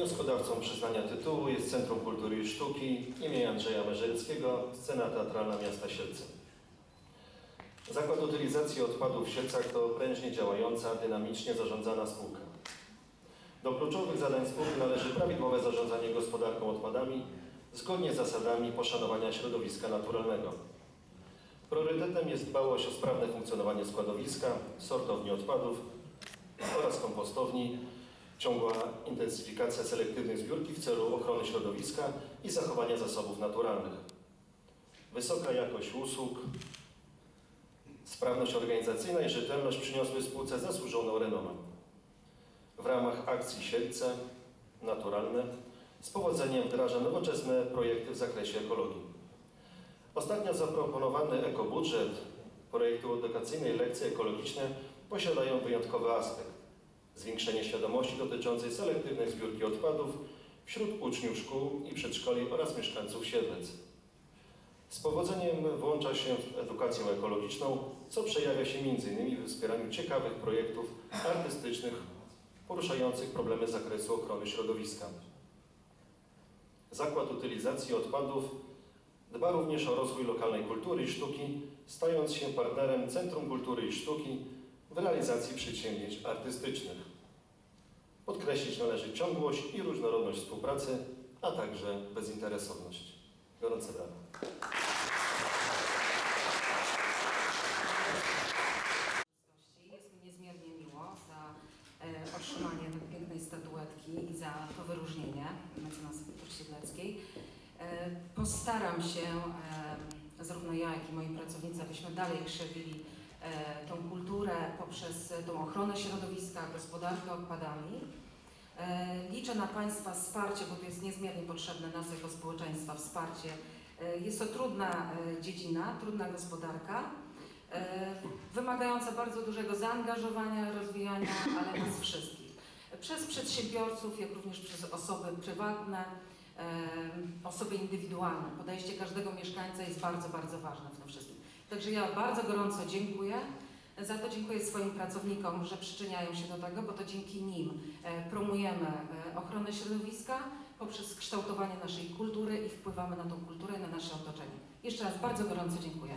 Wnioskodawcą przyznania tytułu jest Centrum Kultury i Sztuki im. Andrzeja Merzelskiego, Scena Teatralna Miasta Siedlce. Zakład Utylizacji Odpadów w Siedlcach to prężnie działająca, dynamicznie zarządzana spółka. Do kluczowych zadań spółki należy prawidłowe zarządzanie gospodarką odpadami zgodnie z zasadami poszanowania środowiska naturalnego. Priorytetem jest dbałość o sprawne funkcjonowanie składowiska, sortowni odpadów oraz kompostowni, ciągła intensyfikacja selektywnej zbiórki w celu ochrony środowiska i zachowania zasobów naturalnych. Wysoka jakość usług, sprawność organizacyjna i rzetelność przyniosły spółce zasłużoną renomę. W ramach akcji Siedlce Naturalne z powodzeniem wdraża nowoczesne projekty w zakresie ekologii. Ostatnio zaproponowany ekobudżet projektu edukacyjnej lekcje ekologiczne posiadają wyjątkowy aspekt. Zwiększenie świadomości dotyczącej selektywnej zbiórki odpadów wśród uczniów szkół i przedszkoli oraz mieszkańców Siedlec. Z powodzeniem włącza się w edukację ekologiczną, co przejawia się m.in. w wspieraniu ciekawych projektów artystycznych poruszających problemy z zakresu ochrony środowiska. Zakład Utylizacji Odpadów dba również o rozwój lokalnej kultury i sztuki, stając się partnerem Centrum Kultury i Sztuki w realizacji przedsięwzięć artystycznych. Podkreślić należy ciągłość i różnorodność współpracy, a także bezinteresowność. Gorące brawa. Jest mi niezmiernie miło za e, otrzymanie tej pięknej statuetki i za to wyróżnienie mecenas Siedleckiej. E, postaram się, e, zarówno ja, jak i moi pracownicy, abyśmy dalej krzewili tą kulturę poprzez tą ochronę środowiska, gospodarkę odpadami. E, Liczę na Państwa wsparcie, bo to jest niezmiernie potrzebne nas jako społeczeństwa wsparcie. E, Jest to trudna e, dziedzina, trudna gospodarka, e, wymagająca bardzo dużego zaangażowania, rozwijania, ale nas wszystkich. Przez przedsiębiorców, jak również przez osoby prywatne, e, osoby indywidualne. Podejście każdego mieszkańca jest bardzo, bardzo ważne w tym wszystkim. Także ja bardzo gorąco dziękuję. Za to dziękuję swoim pracownikom, że przyczyniają się do tego, bo to dzięki nim e, promujemy e, ochronę środowiska poprzez kształtowanie naszej kultury i wpływamy na tą kulturę na nasze otoczenie. Jeszcze raz bardzo gorąco dziękuję.